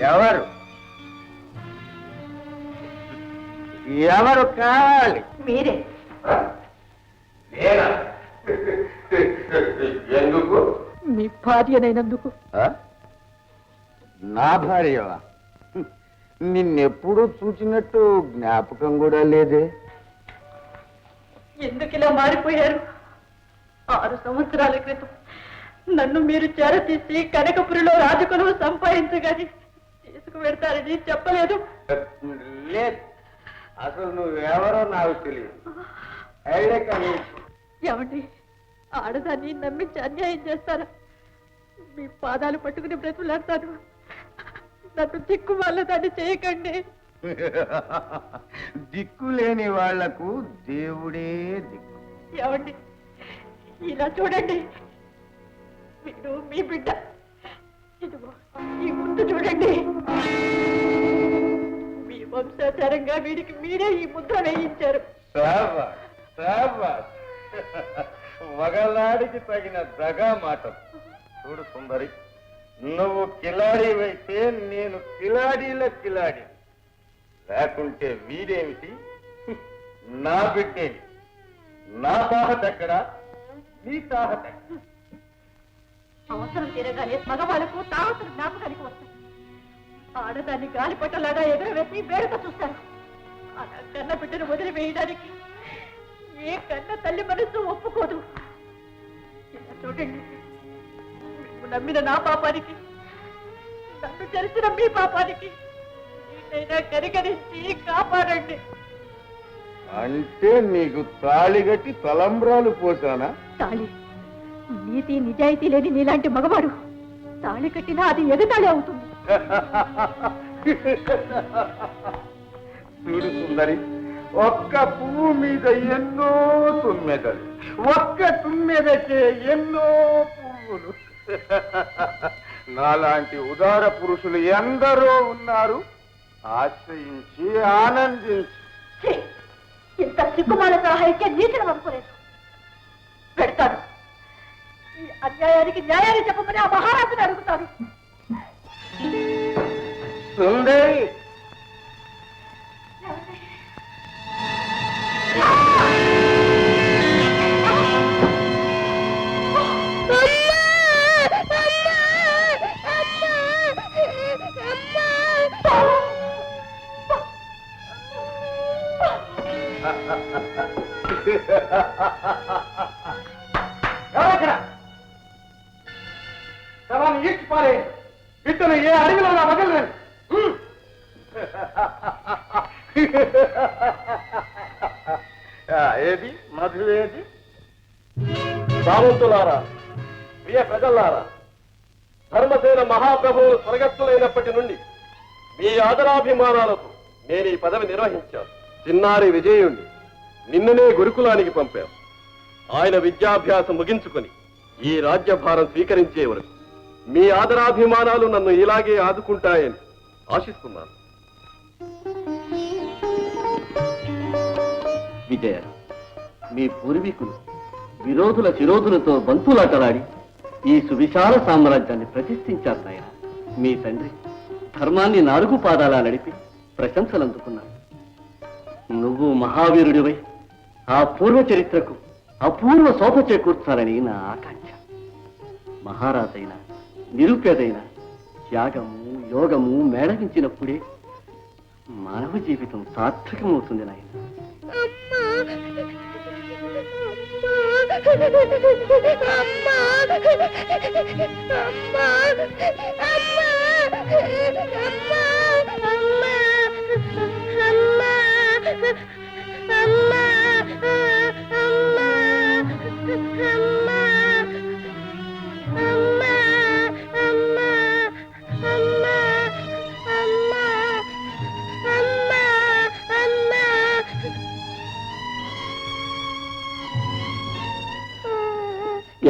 ఎవరు? ఎవరు కావాలి? మీరే. నేనా? ఎందుకు? మీ భార్యనైనందుకు. ఆ? నా భార్యవా? నిన్నెప్పుడు చూసినట్టు జ్ఞాపకం కూడా లేదే. ఎందుకు ఇలా మారిపోయారు? ఆరు సంవత్సరాల క్రితం నన్ను మీరు చేరతీసి కనకపురిలో రాజుకులు సంపాదించగాని తీసుకువెడతారని చెప్పలేదు. లేదు. అసలు నువ్వెవరో నాకు తెలియదు. ఏమండి ఆడదాన్ని నమ్మించి అన్యాయం చేస్తారా? మీ పాదాలు పట్టుకుని బ్రతులాడతాను నన్ను దిక్కు వాళ్ళ దాన్ని చేయకండి. దిక్కు లేని వాళ్ళకు దేవుడే దిక్కు. ఏమండి? ఇలా చూడండి. వీడు మీ బిడ్డ. ఇదిగో ఈ ముందు చూడండి. మీ వంశాచారంగా వీడికి మీరే ఈ ముద్ర వేయించారు. మగలాడికి తగిన దగా మాట చూడు సుందరి నువ్వు కిలాడివైతే నేను కిలాడీల కిలాడి లేకుంటే వీడేమిటి నా బిడ్డేమి? నా తాహత ఎక్కడా? నీ తాహత అవసరం తీరగానే మగవాళ్ళకు తావసరం జ్ఞాపకానికి వస్తాయి. ఆడదాన్ని గాలిపట్టలాగా ఎగురవేసి వేడుక చూస్తారు. అలా కన్న బిడ్డను వదిలివేయడానికి ఏ కన్న తల్లి మనసు ఒప్పుకోదు. ఇలా చూడండి. నమ్మిన నా పాపానికి నన్ను తెలిసిన మీ పాపానికి మీరైనా కనికరించి కాపాడండి. అంటే నీకు తాళిగట్టి తలంబ్రాలు పోసానా? తాళి. నీతి నిజాయితీ లేని నీలాంటి మగవాడు తాళి కట్టినా అది ఎగతాళి అవుతుంది. చూడు సుందరి ఒక్క పువ్వు మీద ఎన్నో తుమ్మెదలు ఒక్క తుమ్మెదకే ఎన్నో పువ్వులు. నాలాంటి ఉదార పురుషులు ఎందరో ఉన్నారు. ఆశ్రయించి ఆనందించి! ఇంత సిగ్గుమాల సహాయికే నీతిని అనుకోలేదు పెడతాను. ఈ అన్యాయానికి న్యాయాన్ని చెప్పమని ఆ మహారాజుని అడుగుతాను. సుందరి! శవాన్ని ఈడ్చి పారే బిడ్డను ఏ అడవిలో నా ఏది? మధు సామంతులారా ప్రియ ప్రజల్లారా ధర్మసేన మహాప్రభువు స్వర్గస్థులైనప్పటి నుండి మీ ఆదరాభిమానాలకు నేను ఈ పదవి నిర్వహించాను. చిన్నారి విజయుణ్ణి. నిన్ననే గురుకులానికి పంపాం. ఆయన విద్యాభ్యాసం ముగించుకొని ఈ రాజ్యభారం స్వీకరించే వరకు మీ ఆదరాభిమానాలు నన్ను ఇలాగే ఆదుకుంటాయని ఆశిస్తున్నాను. విజయ మీ పూర్వీకులు విరోధుల చిరోధులతో బంతులాటలాడి ఈ సువిశాల సామ్రాజ్యాన్ని ప్రతిష్ఠించారు నాయన. మీ తండ్రి ధర్మాన్ని నాలుగు పాదాలా నడిపి ప్రశంసలు అందుకున్నాడు నువ్వు మహావీరుడివై ఆ పూర్వ చరిత్రకు అపూర్వ శోభ చేకూర్చాలని నా ఆకాంక్ష. మహారాజైన నిరుపేదైన త్యాగము యోగము మేళవించినప్పుడే మానవ జీవితం సార్థకమవుతుంది నాయన.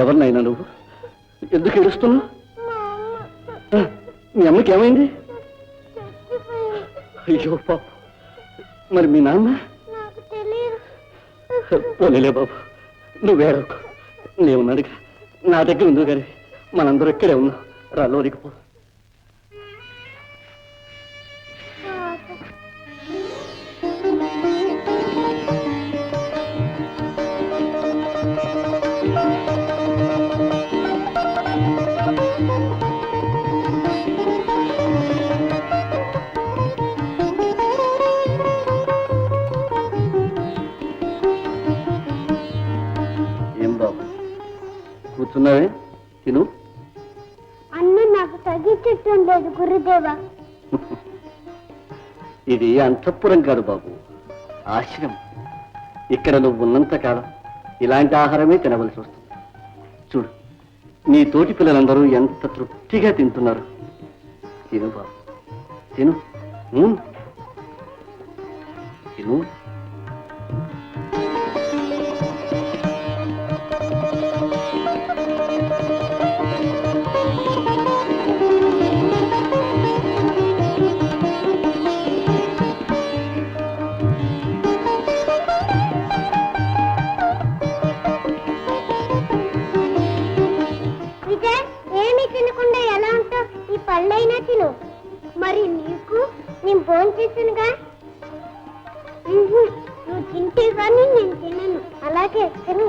ఎవరినైనా నువ్వు? ఎందుకు ఏడుస్తున్నావు? మీ అమ్మకి ఏమైంది? అయ్యో పాప మరి మీ నాన్న? పోనీలే బాబు నువ్వేడకు నేనున్నాడుగా నా దగ్గర ఉంది కానీ మనందరూ ఇక్కడే ఉన్నాం. రాలోరికి పో. కూర్చున్నావే? తిను. అన్న నాకు తగ్గించటం లేదు గురుదేవా. ఇది అంతఃపురం కాదు బాబు ఆశ్రమం. ఇక్కడ నువ్వు ఉన్నంత కాలం ఇలాంటి ఆహారమే తినవలసి వస్తుంది. చూడు నీ తోటి పిల్లలందరూ ఎంత తృప్తిగా తింటున్నారు. తిను బాబు. తిను. తిను. పళ్ళైనా తిను. మరి నీకు నేను ఫోన్ చేశానుగా? నువ్వు తింటే కానీ నేను తినను. అలాగే తిను.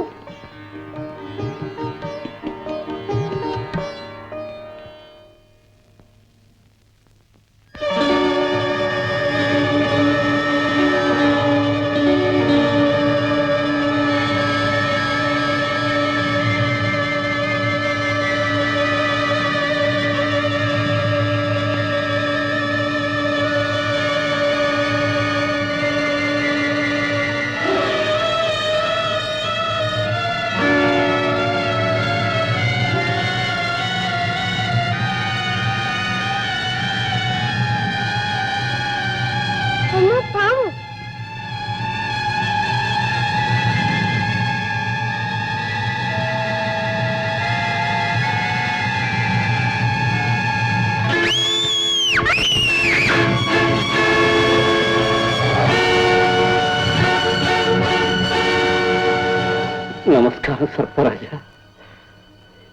నమస్కారం సర్పరాజా.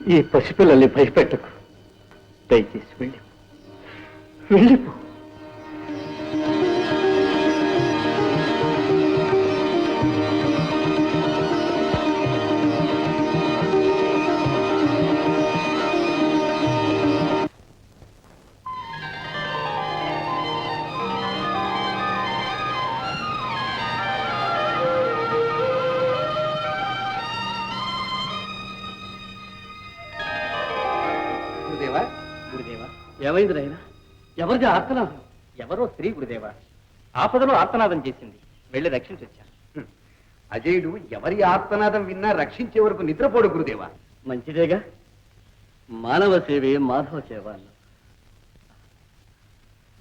ఈ పసిపిల్లల్ని భయపెట్టకు. దయచేసి వెళ్ళి. వెళ్ళిపో. గురుదేవా? ఏమైంది నాయన? ఎవరిది ఆర్తనాదం? ఎవరో స్త్రీ గురుదేవా? ఆపదలో ఆర్తనాదం చేసింది. వెళ్ళి రక్షించొచ్చాను అజయుడు ఎవరి ఆర్తనాదం విన్నా రక్షించే వరకు నిద్రపోడు గురుదేవా. మంచిదేగా? మానవ సేవే మాధవ సేవ అన్న.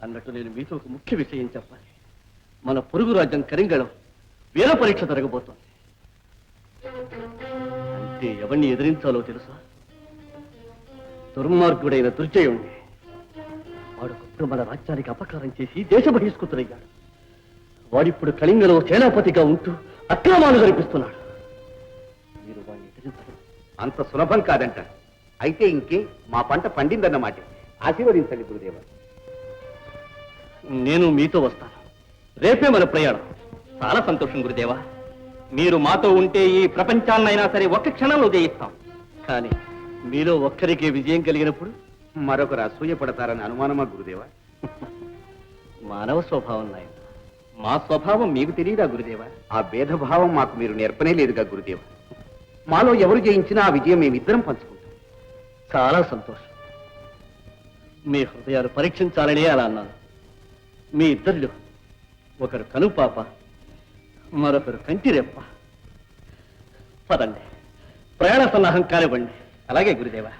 అన్నట్టు నేను మీతో ఒక ముఖ్య విషయం చెప్పాలి. మన పొరుగు రాజ్యం కరింగళం వీర పరీక్ష జరగబోతోంది. అంటే ఎవరిని ఎదిరించాలో తెలుసా? దుర్మార్గుడైన దుర్జయుణ్ణి. వాడొకప్పుడు మన రాజ్యానికి అపకారం చేసి దేశ బహిష్కృతుడయ్యాడు. వాడిప్పుడు కళింగలో సేనాపతిగా ఉంటూ అక్రమాలు జరిపిస్తున్నాడు. మీరు వాడిని ఎదిరించడం అంత సులభం కాదంట. అయితే ఇంకే మా పంట పండిందన్నమాట. ఆశీర్వదించండి గురుదేవా. నేను మీతో వస్తాను. రేపే మన ప్రయాణం. చాలా సంతోషం గురుదేవా. మీరు మాతో ఉంటే ఈ ప్రపంచాన్నైనా సరే ఒక్క క్షణంలో జయిస్తాం. కానీ మీలో ఒక్కరికే విజయం కలిగినప్పుడు మరొకరు అసూయపడతారని అనుమానమా గురుదేవా? మానవ స్వభావం నాయన. మా స్వభావం మీకు తెలియదా గురుదేవా? ఆ భేదభావం మాకు మీరు నేర్పనే లేదుగా గురుదేవా. మాలో ఎవరు జయించినా ఆ విజయం మేమిద్దరం పంచుకుంటాం. చాలా సంతోషం. మీ హృదయాలు పరీక్షించాలని అలా అన్నాను. మీ ఇద్దరిలో ఒకరు కనుపాప మరొకరు కంటి రెప్ప పదండి. ప్రయాణ సన్నాహం కానివ్వండి. అలాగే గురుదేవా.